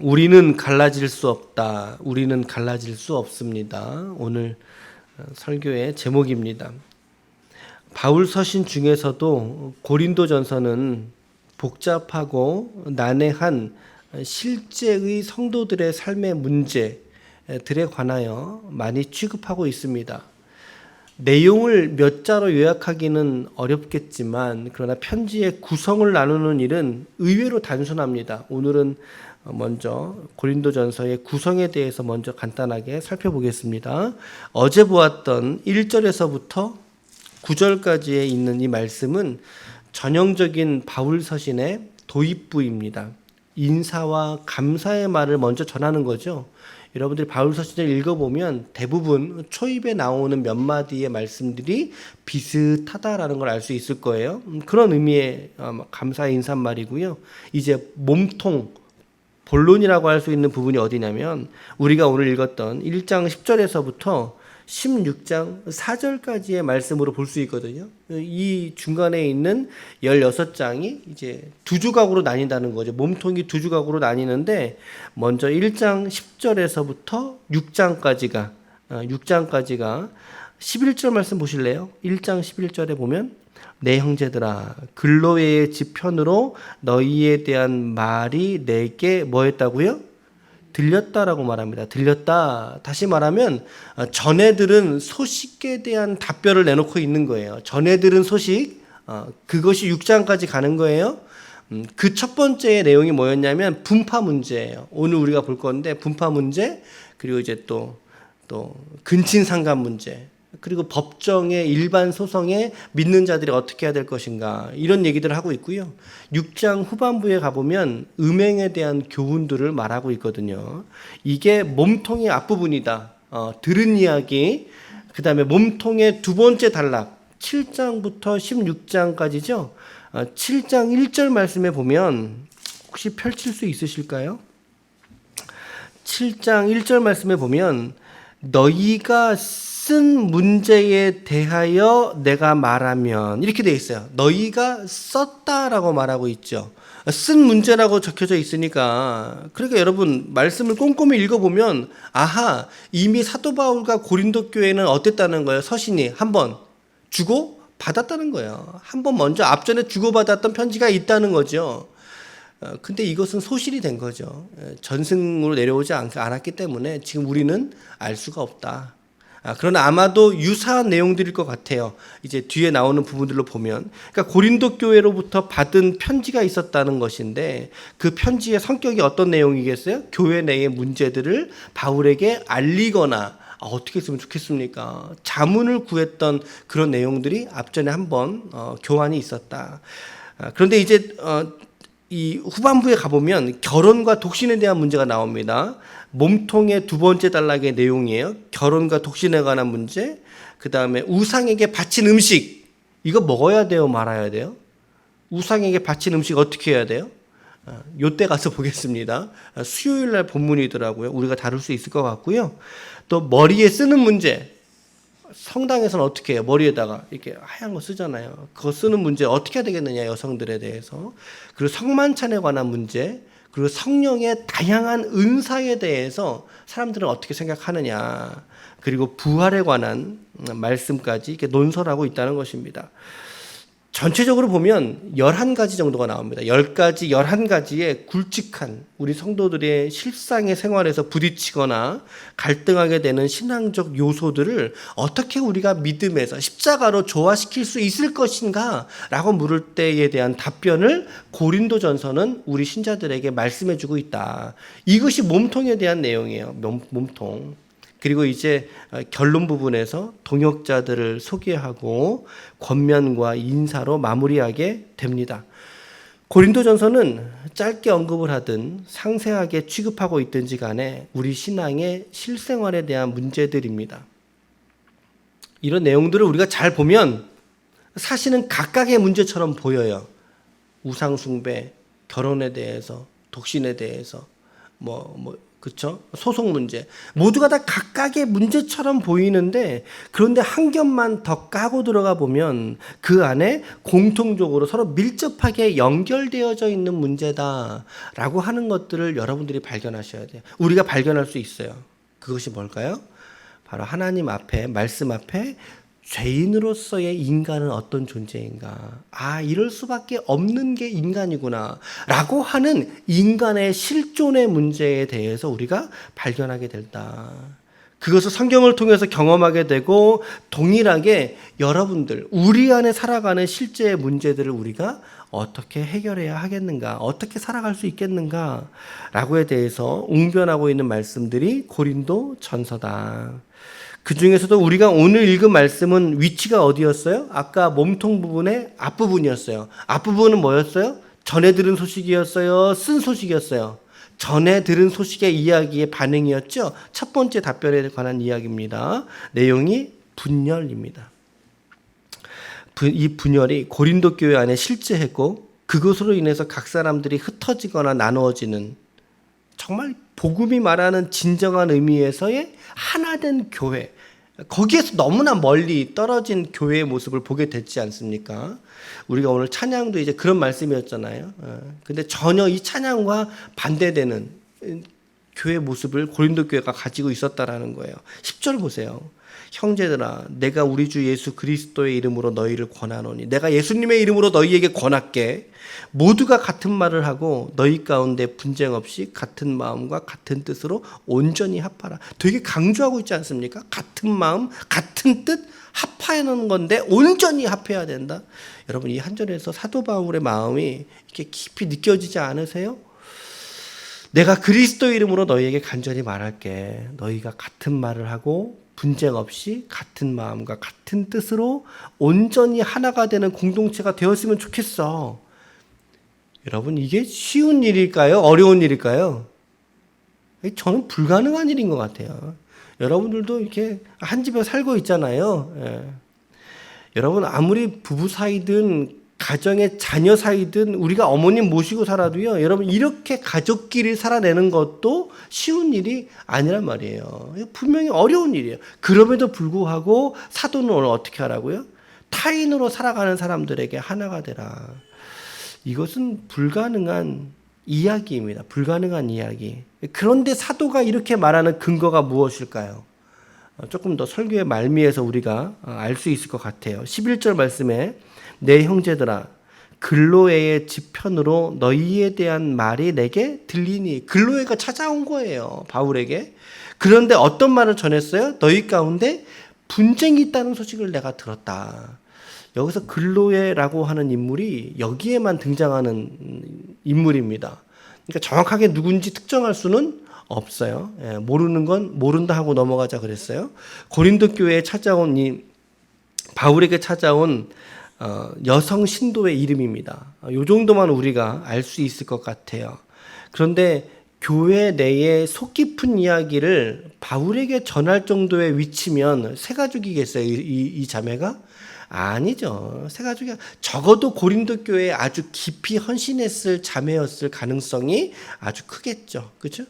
우리는 갈라질 수 없다. 우리는 갈라질 수 없습니다. 오늘 어, 설교의 제목입니다. 바울 서신 중에서도 고린도전서는 복잡하고 난해한 실제의 성도들의 삶의 문제들에 관하여 많이 취급하고 있습니다. 내용을 몇 자로 요약하기는 어렵겠지만 그러나 편지의 구성을 나누는 일은 의외로 단순합니다. 오늘은 먼저 고린도전서의 구성에 대해서 먼저 간단하게 살펴보겠습니다. 어제 보았던 1절에서부터 9절까지에 있는 이 말씀은 전형적인 바울 서신의 도입부입니다. 인사와 감사의 말을 먼저 전하는 거죠. 여러분들이 바울 서신을 읽어보면 대부분 초입에 나오는 몇 마디의 말씀들이 비슷하다라는 걸 알 수 있을 거예요. 음, 그런 의미의 어, 감사의 인사말이고요. 이제 몸통 본론이라고 할 수 있는 부분이 어디냐면 우리가 오늘 읽었던 1장 10절에서부터 16장 4절까지의 말씀으로 볼 수 있거든요. 이 중간에 있는 16장이 이제 두 조각으로 나뉜다는 거죠. 몸통이 두 조각으로 나뉘는데 먼저 1장 10절에서부터 6장까지가 6장까지가 11절 말씀 보실래요? 1장 11절에 보면 내 형제들아 글로웨의 지편으로 너희에 대한 말이 내게 뭐했다고요? 들렸다라고 말합니다. 들렸다. 다시 말하면 어, 전해들은 소식에 대한 답변을 내놓고 있는 거예요. 전해들은 소식 어, 그것이 6장까지 가는 거예요. 음, 그첫 번째 내용이 뭐였냐면 분파 문제예요. 오늘 우리가 볼 건데 분파 문제 그리고 이제 또또 근친 상간 문제 그리고 법정의 일반 소송에 믿는 자들이 어떻게 해야 될 것인가 이런 얘기들을 하고 있고요. 6장 후반부에 가보면 음행에 대한 교훈들을 말하고 있거든요. 이게 몸통의 앞부분이다. 어, 들은 이야기, 그 다음에 몸통의 두 번째 단락, 7장부터 16장까지죠. 어, 7장 1절 말씀에 보면 혹시 펼칠 수 있으실까요? 7장 1절 말씀에 보면 너희가 쓴 문제에 대하여 내가 말하면 이렇게 돼 있어요. 너희가 썼다라고 말하고 있죠. 쓴 문제라고 적혀져 있으니까 그러니까 여러분 말씀을 꼼꼼히 읽어보면 아하 이미 사도 바울과 고린도 교회는 어땠다는 거예요. 서신이 한번 주고 받았다는 거예요. 한번 먼저 앞전에 주고 받았던 편지가 있다는 거죠. 어, 근데 이것은 소실이 된 거죠. 전승으로 내려오지 않, 않았기 때문에 지금 우리는 알 수가 없다. 아, 그러나 아마도 유사한 내용들일 것 같아요. 이제 뒤에 나오는 부분들로 보면. 그러니까 고린도 교회로부터 받은 편지가 있었다는 것인데 그 편지의 성격이 어떤 내용이겠어요? 교회 내의 문제들을 바울에게 알리거나 아, 어떻게 했으면 좋겠습니까? 자문을 구했던 그런 내용들이 앞전에 한번 어, 교환이 있었다. 아, 그런데 이제 어, 이 후반부에 가보면 결혼과 독신에 대한 문제가 나옵니다. 몸통의 두 번째 단락의 내용이에요. 결혼과 독신에 관한 문제. 그 다음에 우상에게 바친 음식. 이거 먹어야 돼요? 말아야 돼요? 우상에게 바친 음식 어떻게 해야 돼요? 아, 요때 가서 보겠습니다. 아, 수요일 날 본문이더라고요. 우리가 다룰 수 있을 것 같고요. 또 머리에 쓰는 문제. 성당에서는 어떻게 해요? 머리에다가 이렇게 하얀 거 쓰잖아요. 그거 쓰는 문제 어떻게 해야 되겠느냐, 여성들에 대해서. 그리고 성만찬에 관한 문제, 그리고 성령의 다양한 은사에 대해서 사람들은 어떻게 생각하느냐. 그리고 부활에 관한 말씀까지 이렇게 논설하고 있다는 것입니다. 전체적으로 보면 11가지 정도가 나옵니다. 10가지, 11가지의 굵직한 우리 성도들의 실상의 생활에서 부딪히거나 갈등하게 되는 신앙적 요소들을 어떻게 우리가 믿음에서 십자가로 조화시킬 수 있을 것인가 라고 물을 때에 대한 답변을 고린도 전서는 우리 신자들에게 말씀해 주고 있다. 이것이 몸통에 대한 내용이에요. 몸통. 그리고 이제 어, 결론 부분에서 동역자들을 소개하고 권면과 인사로 마무리하게 됩니다. 고린도전서는 짧게 언급을 하든 상세하게 취급하고 있든지 간에 우리 신앙의 실생활에 대한 문제들입니다. 이런 내용들을 우리가 잘 보면 사실은 각각의 문제처럼 보여요. 우상숭배, 결혼에 대해서, 독신에 대해서, 뭐, 뭐 그쵸? 소속 문제. 모두가 다 각각의 문제처럼 보이는데, 그런데 한 겹만 더 까고 들어가 보면 그 안에 공통적으로 서로 밀접하게 연결되어져 있는 문제다라고 하는 것들을 여러분들이 발견하셔야 돼요. 우리가 발견할 수 있어요. 그것이 뭘까요? 바로 하나님 앞에, 말씀 앞에 죄인으로서의 인간은 어떤 존재인가? 아, 이럴 수밖에 없는 게 인간이구나. 라고 하는 인간의 실존의 문제에 대해서 우리가 발견하게 된다. 그것을 성경을 통해서 경험하게 되고 동일하게 여러분들, 우리 안에 살아가는 실제의 문제들을 우리가 어떻게 해결해야 하겠는가? 어떻게 살아갈 수 있겠는가? 라고에 대해서 웅변하고 있는 말씀들이 고린도 전서다. 그 중에서도 우리가 오늘 읽은 말씀은 위치가 어디였어요? 아까 몸통 부분의 앞부분이었어요. 앞부분은 뭐였어요? 전에 들은 소식이었어요? 쓴 소식이었어요? 전에 들은 소식의 이야기의 반응이었죠? 첫 번째 답변에 관한 이야기입니다. 내용이 분열입니다. 이 분열이 고린도 교회 안에 실제했고 그것으로 인해서 각 사람들이 흩어지거나 나누어지는 정말 복음이 말하는 진정한 의미에서의 하나된 교회 거기에서 너무나 멀리 떨어진 교회의 모습을 보게 됐지 않습니까? 우리가 오늘 찬양도 이제 그런 말씀이었잖아요. 어, 근데 전혀 이 찬양과 반대되는 교회 모습을 고린도 교회가 가지고 있었다라는 거예요. 10절 보세요. 형제들아 내가 우리 주 예수 그리스도의 이름으로 너희를 권하노니 내가 예수님의 이름으로 너희에게 권할게. 모두가 같은 말을 하고 너희 가운데 분쟁 없이 같은 마음과 같은 뜻으로 온전히 합하라. 되게 강조하고 있지 않습니까? 같은 마음 같은 뜻 합하는 건데 온전히 합해야 된다. 여러분 이 한 절에서 사도 바울의 마음이 이렇게 깊이 느껴지지 않으세요? 내가 그리스도 이름으로 너희에게 간절히 말할게. 너희가 같은 말을 하고 분쟁 없이 같은 마음과 같은 뜻으로 온전히 하나가 되는 공동체가 되었으면 좋겠어. 여러분, 이게 쉬운 일일까요? 어려운 일일까요? 저는 불가능한 일인 것 같아요. 여러분들도 이렇게 한 집에 살고 있잖아요. 예. 여러분, 아무리 부부 사이든 가정의 자녀 사이든 우리가 어머님 모시고 살아도요, 여러분, 이렇게 가족끼리 살아내는 것도 쉬운 일이 아니란 말이에요. 분명히 어려운 일이에요. 그럼에도 불구하고 사도는 오늘 어떻게 하라고요? 타인으로 살아가는 사람들에게 하나가 되라. 이것은 불가능한 이야기입니다. 불가능한 이야기. 그런데 사도가 이렇게 말하는 근거가 무엇일까요? 어, 조금 더 설교의 말미에서 우리가 어, 알수 있을 것 같아요. 11절 말씀에 내 형제들아 글로에의 지편으로 너희에 대한 말이 내게 들리니 글로에가 찾아온 거예요. 바울에게. 그런데 어떤 말을 전했어요? 너희 가운데 분쟁이 있다는 소식을 내가 들었다. 여기서 글로에라고 하는 인물이 여기에만 등장하는 인물입니다. 그러니까 정확하게 누군지 특정할 수는 없어요. 예, 모르는 건 모른다 하고 넘어가자 그랬어요. 고린도 교회에 찾아온 이 바울에게 찾아온 어, 여성 신도의 이름입니다. 이 정도만 우리가 알 수 있을 것 같아요. 그런데 교회 내에 속 깊은 이야기를 바울에게 전할 정도의 위치면 세 가족이겠어요, 이, 이, 이 자매가? 아니죠. 세 가족이 적어도 고린도 교회에 아주 깊이 헌신했을 자매였을 가능성이 아주 크겠죠. 그죠?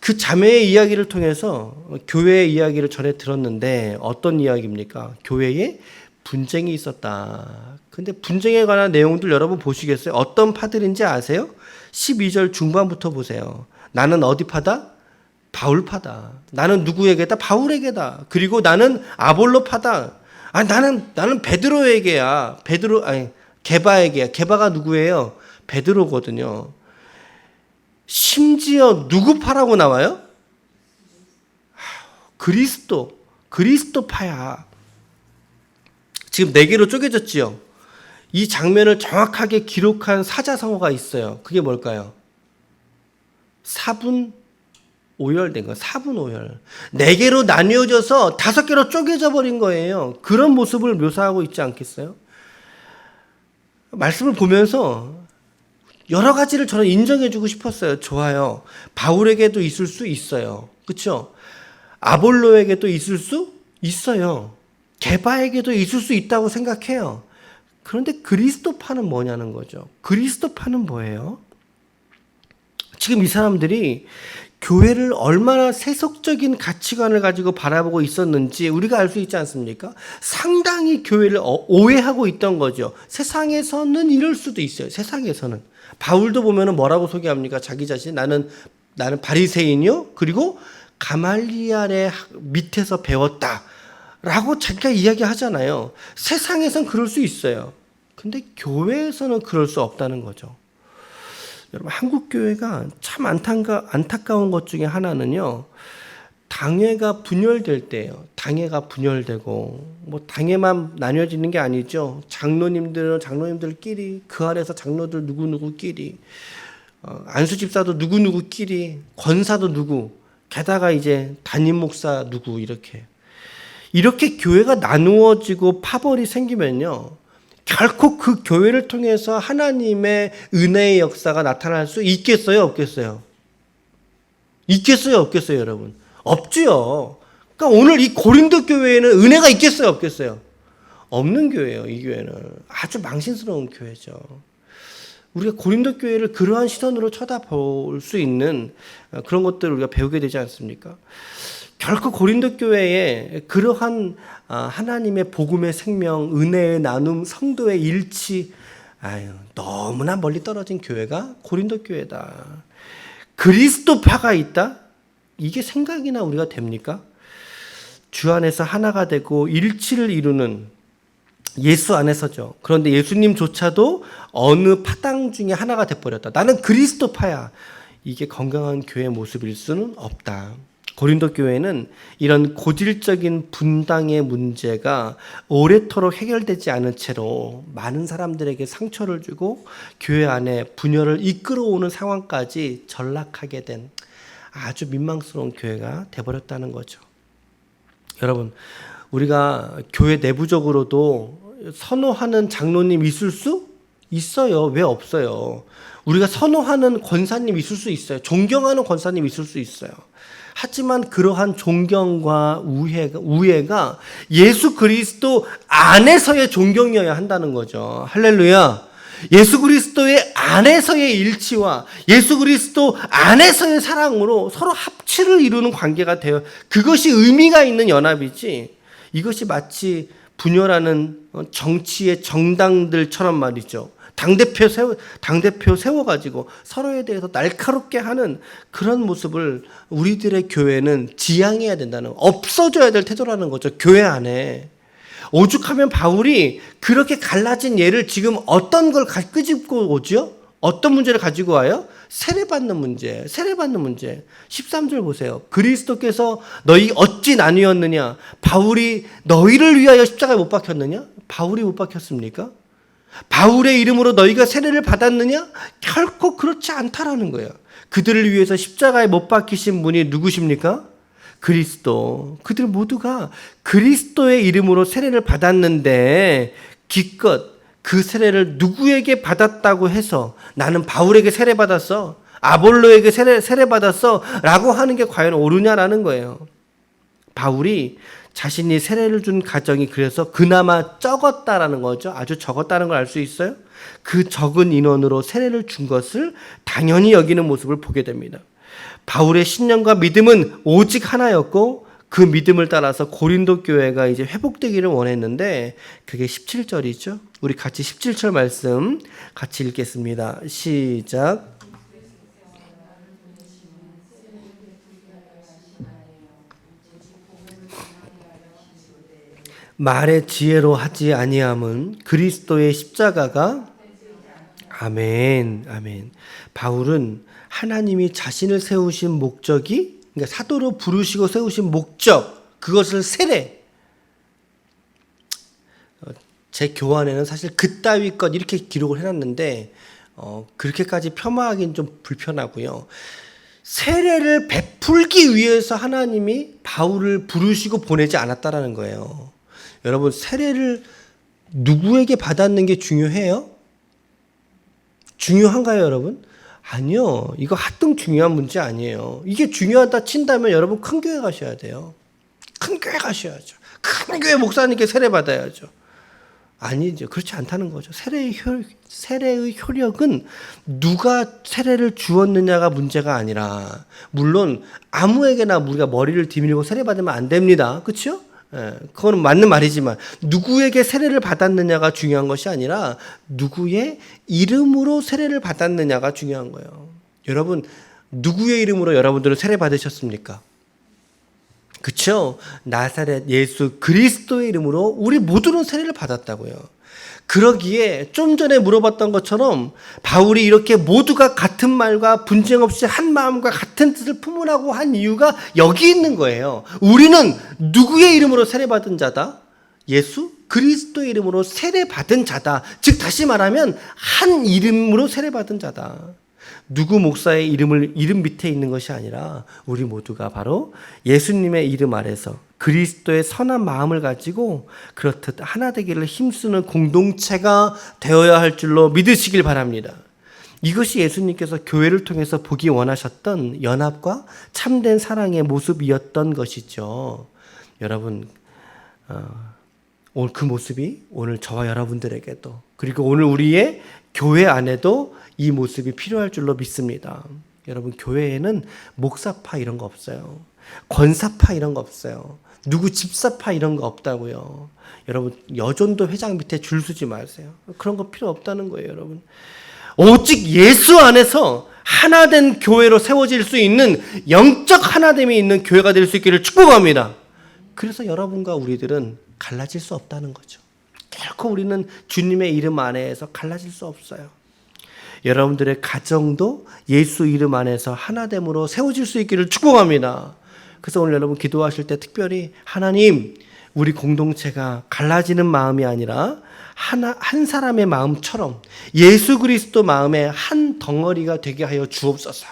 그 자매의 이야기를 통해서 교회의 이야기를 전해 들었는데 어떤 이야기입니까? 교회에 분쟁이 있었다. 근데 분쟁에 관한 내용들 여러분 보시겠어요? 어떤 파들인지 아세요? 12절 중반부터 보세요. 나는 어디 파다? 바울 파다. 나는 누구에게다? 바울에게다. 그리고 나는 아볼로 파다. 아 나는 나는 베드로에게야. 베드로 아니 게바에게야. 게바가 누구예요? 베드로거든요. 심지어 누구 파라고 나와요? 그리스도. 그리스도 파야. 지금 네 개로 쪼개졌지요. 이 장면을 정확하게 기록한 사자성어가 있어요. 그게 뭘까요? 사분 오열된 거, 사분 오열. 네 개로 나뉘어져서 다섯 개로 쪼개져 버린 거예요. 그런 모습을 묘사하고 있지 않겠어요? 말씀을 보면서 여러 가지를 저는 인정해주고 싶었어요. 좋아요. 바울에게도 있을 수 있어요. 그렇죠? 아볼로에게도 있을 수 있어요. 개바에게도 있을 수 있다고 생각해요. 그런데 그리스도파는 뭐냐는 거죠. 그리스도파는 뭐예요? 지금 이 사람들이 교회를 얼마나 세속적인 가치관을 가지고 바라보고 있었는지 우리가 알 수 있지 않습니까? 상당히 교회를 어- 오해하고 있던 거죠. 세상에서는 이럴 수도 있어요. 세상에서는 바울도 보면은 뭐라고 소개합니까? 자기 자신 나는 나는 바리새인이요. 그리고 가말리알의 학- 밑에서 배웠다. 라고 자기가 이야기하잖아요. 세상에선 그럴 수 있어요. 근데 교회에서는 그럴 수 없다는 거죠. 여러분 한국 교회가 참 안타까, 안타까운 것 중에 하나는요. 당회가 분열될 때예요. 당회가 분열되고 뭐 당회만 나뉘어지는 게 아니죠. 장로님들은 장로님들끼리 그 아래서 장로들 누구 누구끼리 어, 안수 집사도 누구 누구끼리 권사도 누구 게다가 이제 담임 목사 누구 이렇게 이렇게 교회가 나누어지고 파벌이 생기면요. 결코 그 교회를 통해서 하나님의 은혜의 역사가 나타날 수 있겠어요, 없겠어요? 있겠어요, 없겠어요, 여러분? 없지요. 그러니까 오늘 이 고린도 교회에는 은혜가 있겠어요, 없겠어요? 없는 교회예요, 이 교회는. 아주 망신스러운 교회죠. 우리가 고린도 교회를 그러한 시선으로 쳐다볼 수 있는 어, 그런 것들을 우리가 배우게 되지 않습니까? 결코 고린도 교회에 그러한 아, 하나님의 복음의 생명, 은혜의 나눔, 성도의 일치, 아유 너무나 멀리 떨어진 교회가 고린도 교회다. 그리스도파가 있다? 이게 생각이나 우리가 됩니까? 주 안에서 하나가 되고 일치를 이루는 예수 안에서죠. 그런데 예수님조차도 어느 파당 중에 하나가 돼버렸다. 나는 그리스도파야. 이게 건강한 교회 모습일 수는 없다. 고린도 교회는 이런 고질적인 분당의 문제가 오래도록 해결되지 않은 채로 많은 사람들에게 상처를 주고 교회 안에 분열을 이끌어오는 상황까지 전락하게 된 아주 민망스러운 교회가 돼버렸다는 거죠. 여러분, 우리가 교회 내부적으로도 선호하는 장로님 있을 수 있어요. 왜 없어요? 우리가 선호하는 권사님 있을 수 있어요. 존경하는 권사님 있을 수 있어요. 하지만 그러한 존경과 우애가, 우애가 예수 그리스도 안에서의 존경이어야 한다는 거죠. 할렐루야. 예수 그리스도의 안에서의 일치와 예수 그리스도 안에서의 사랑으로 서로 합치를 이루는 관계가 되어 그것이 의미가 있는 연합이지 이것이 마치 분열하는 정치의 정당들처럼 말이죠. 당대표 세워, 당대표 세워가지고 서로에 대해서 날카롭게 하는 그런 모습을 우리들의 교회는 지향해야 된다는, 없어져야 될 태도라는 거죠. 교회 안에. 오죽하면 바울이 그렇게 갈라진 예를 지금 어떤 걸 가- 끄집고 오죠? 어떤 문제를 가지고 와요? 세례받는 문제, 세례받는 문제. 13절 보세요. 그리스도께서 너희 어찌 나뉘었느냐? 바울이 너희를 위하여 십자가에 못 박혔느냐? 바울이 못 박혔습니까? 바울의 이름으로 너희가 세례를 받았느냐? 결코 그렇지 않다라는 거예요. 그들을 위해서 십자가에 못 박히신 분이 누구십니까? 그리스도. 그들 모두가 그리스도의 이름으로 세례를 받았는데 기껏 그 세례를 누구에게 받았다고 해서 나는 바울에게 세례 받았어. 아볼로에게 세례, 세례 받았어. 라고 하는 게 과연 옳으냐라는 거예요. 바울이 자신이 세례를 준 가정이 그래서 그나마 적었다라는 거죠. 아주 적었다는 걸 알 수 있어요. 그 적은 인원으로 세례를 준 것을 당연히 여기는 모습을 보게 됩니다. 바울의 신념과 믿음은 오직 하나였고 그 믿음을 따라서 고린도 교회가 이제 회복되기를 원했는데 그게 17절이죠. 우리 같이 17절 말씀 같이 읽겠습니다. 시작. 말의 지혜로 하지 아니함은 그리스도의 십자가가 아멘 아멘 바울은 하나님이 자신을 세우신 목적이 그러니까 사도로 부르시고 세우신 목적 그것을 세례 어, 제 교환에는 사실 그따위 것 이렇게 기록을 해놨는데 어, 그렇게까지 폄하하기는 좀 불편하고요. 세례를 베풀기 위해서 하나님이 바울을 부르시고 보내지 않았다라는 거예요. 여러분 세례를 누구에게 받았는 게 중요해요? 중요한가요, 여러분? 아니요. 이거 하등 중요한 문제 아니에요. 이게 중요하다 친다면 여러분 큰 교회 가셔야 돼요. 큰 교회 가셔야죠. 큰 교회 목사님께 세례 받아야죠. 아니죠. 그렇지 않다는 거죠. 세례의 효, 세례의 효력은 누가 세례를 주었느냐가 문제가 아니라 물론 아무에게나 우리가 머리를 디밀고 세례 받으면 안 됩니다. 그렇죠? 예, 그거는 맞는 말이지만 누구에게 세례를 받았느냐가 중요한 것이 아니라 누구의 이름으로 세례를 받았느냐가 중요한 거예요. 여러분 누구의 이름으로 여러분들은 세례 받으셨습니까? 그쵸? 나사렛 예수 그리스도의 이름으로 우리 모두는 세례를 받았다고요. 그러기에 좀 전에 물어봤던 것처럼 바울이 이렇게 모두가 같은 말과 분쟁 없이 한 마음과 같은 뜻을 품으라고 한 이유가 여기 있는 거예요. 우리는 누구의 이름으로 세례받은 자다? 예수 그리스도의 이름으로 세례받은 자다. 즉 다시 말하면 한 이름으로 세례받은 자다. 누구 목사의 이름을 이름 밑에 있는 것이 아니라 우리 모두가 바로 예수님의 이름 아래서 그리스도의 선한 마음을 가지고 그렇듯 하나 되기를 힘쓰는 공동체가 되어야 할 줄로 믿으시길 바랍니다. 이것이 예수님께서 교회를 통해서 보기 원하셨던 연합과 참된 사랑의 모습이었던 것이죠. 여러분, 어, 오늘 그 모습이 오늘 저와 여러분들에게도 그리고 오늘 우리의 교회 안에도 이 모습이 필요할 줄로 믿습니다. 여러분 교회에는 목사파 이런 거 없어요. 권사파 이런 거 없어요. 누구 집사파 이런 거 없다고요. 여러분 여전도 회장 밑에 줄 서지 마세요. 그런 거 필요 없다는 거예요, 여러분. 오직 예수 안에서 하나 된 교회로 세워질 수 있는 영적 하나됨이 있는 교회가 될 수 있기를 축복합니다. 그래서 여러분과 우리들은 갈라질 수 없다는 거죠. 결코 우리는 주님의 이름 안에서 갈라질 수 없어요. 여러분들의 가정도 예수 이름 안에서 하나됨으로 세워질 수 있기를 축복합니다. 그래서 오늘 여러분 기도하실 때 특별히 하나님 우리 공동체가 갈라지는 마음이 아니라 하나 한 사람의 마음처럼 예수 그리스도 마음의 한 덩어리가 되게 하여 주옵소서.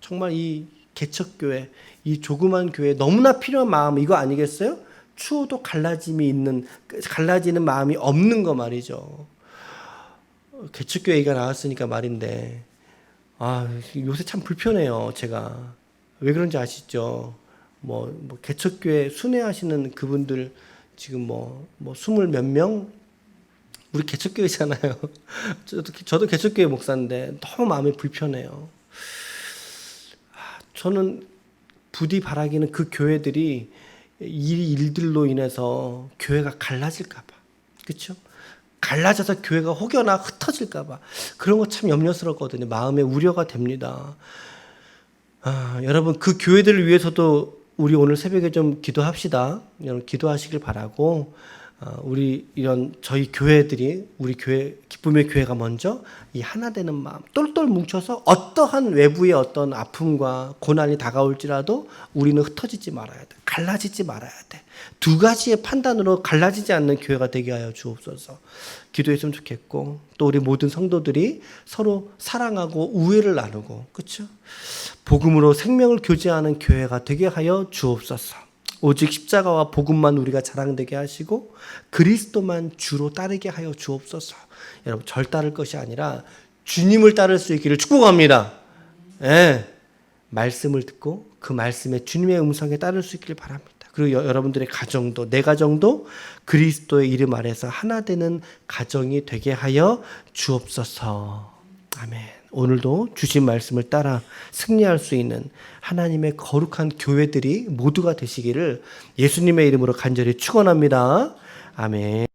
정말 이 개척교회 이 조그만 교회 너무나 필요한 마음 이거 아니겠어요? 추워도 갈라짐이 있는 갈라지는 마음이 없는 거 말이죠. 개척교회 얘기가 나왔으니까 말인데 아 요새 참 불편해요 제가 왜 그런지 아시죠? 뭐, 뭐 개척교회 순회하시는 그분들 지금 뭐 뭐 스물 몇 명 우리 개척교회잖아요. 저도 저도 개척교회 목사인데 너무 마음이 불편해요. 아, 저는 부디 바라기는 그 교회들이 이 일들로 인해서 교회가 갈라질까봐, 그렇죠? 갈라져서 교회가 혹여나 흩어질까봐 그런 거 참 염려스럽거든요. 마음에 우려가 됩니다. 아, 여러분 그 교회들을 위해서도 우리 오늘 새벽에 좀 기도합시다. 여러분 기도하시길 바라고 어, 우리 이런 저희 교회들이 우리 교회 기쁨의 교회가 먼저 이 하나 되는 마음 똘똘 뭉쳐서 어떠한 외부의 어떤 아픔과 고난이 다가올지라도 우리는 흩어지지 말아야 돼. 갈라지지 말아야 돼. 두 가지의 판단으로 갈라지지 않는 교회가 되게 하여 주옵소서. 기도했으면 좋겠고 또 우리 모든 성도들이 서로 사랑하고 우애를 나누고 그렇죠? 복음으로 생명을 교제하는 교회가 되게 하여 주옵소서. 오직 십자가와 복음만 우리가 자랑되게 하시고 그리스도만 주로 따르게 하여 주옵소서. 여러분 절 따를 것이 아니라 주님을 따를 수 있기를 축복합니다. 예. 말씀을 듣고 그 말씀에 주님의 음성에 따를 수 있기를 바랍니다. 그리고 여, 여러분들의 가정도 내 가정도 그리스도의 이름 아래서 하나 되는 가정이 되게 하여 주옵소서. 아멘. 오늘도 주신 말씀을 따라 승리할 수 있는 하나님의 거룩한 교회들이 모두가 되시기를 예수님의 이름으로 간절히 축원합니다. 아멘.